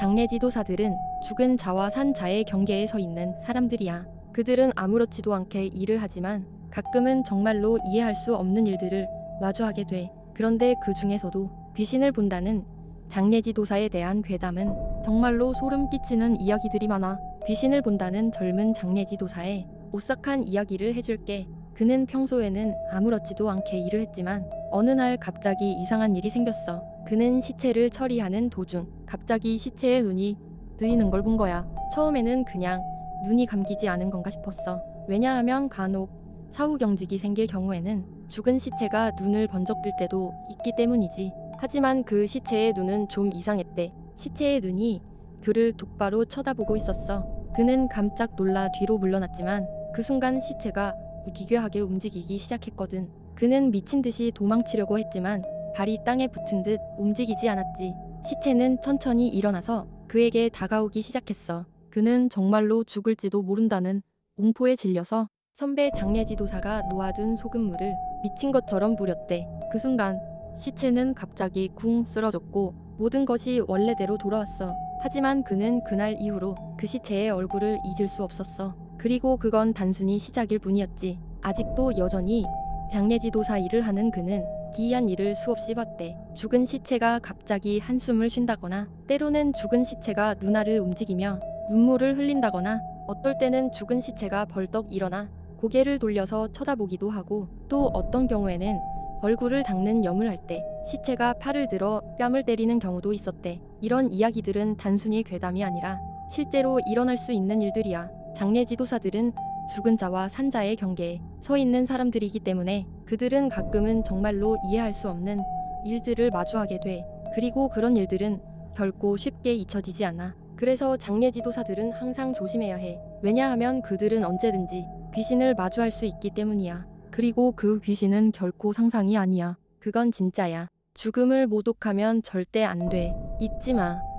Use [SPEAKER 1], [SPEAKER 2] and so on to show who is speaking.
[SPEAKER 1] 장례 지도사들은 죽은 자와 산 자의 경계에 서 있는 사람들이야. 그들은 아무렇지도 않게 일을 하지만 가끔은 정말로 이해할 수 없는 일들을 마주하게 돼. 그런데 그 중에서도 귀신을 본다는 장례 지도사에 대한 괴담은 정말로 소름 끼치는 이야기들이 많아. 귀신을 본다는 젊은 장례 지도사의 오싹한 이야기를 해줄게. 그는 평소에는 아무렇지도 않게 일을 했지만 어느 날 갑자기 이상한 일이 생겼어. 그는 시체를 처리하는 도중 갑자기 시체의 눈이 뜨이는 걸 본 거야. 처음에는 그냥 눈이 감기지 않은 건가 싶었어. 왜냐하면 간혹 사후 경직이 생길 경우에는 죽은 시체가 눈을 번쩍 뜰 때도 있기 때문이지. 하지만 그 시체의 눈은 좀 이상했대. 시체의 눈이 그를 똑바로 쳐다보고 있었어. 그는 깜짝 놀라 뒤로 물러났지만 그 순간 시체가 기괴하게 움직이기 시작했거든. 그는 미친 듯이 도망치려고 했지만 발이 땅에 붙은 듯 움직이지 않았지. 시체는 천천히 일어나서 그에게 다가오기 시작했어. 그는 정말로 죽을지도 모른다는 공포에 질려서 선배 장례지도사가 놓아둔 소금물을 미친 것처럼 부렸대. 그 순간 시체는 갑자기 쿵 쓰러졌고 모든 것이 원래대로 돌아왔어. 하지만 그는 그날 이후로 그 시체의 얼굴을 잊을 수 없었어. 그리고 그건 단순히 시작일 뿐이었지. 아직도 여전히 장례지도사 일을 하는 그는 기이한 일을 수없이 봤대. 죽은 시체가 갑자기 한숨을 쉰다거나 때로는 죽은 시체가 눈알을 움직이며 눈물을 흘린다거나 어떨 때는 죽은 시체가 벌떡 일어나 고개를 돌려서 쳐다보기도 하고 또 어떤 경우에는 얼굴을 닦는 염을 할 때 시체가 팔을 들어 뺨을 때리는 경우도 있었대. 이런 이야기들은 단순히 괴담이 아니라 실제로 일어날 수 있는 일들이야. 장례 지도사들은 죽은 자와 산 자의 경계에 서 있는 사람들이기 때문에 그들은 가끔은 정말로 이해할 수 없는 일들을 마주하게 돼. 그리고 그런 일들은 결코 쉽게 잊혀지지 않아. 그래서 장례 지도사들은 항상 조심해야 해. 왜냐하면 그들은 언제든지 귀신을 마주할 수 있기 때문이야. 그리고 그 귀신은 결코 상상이 아니야. 그건 진짜야. 죽음을 모독하면 절대 안 돼. 잊지 마.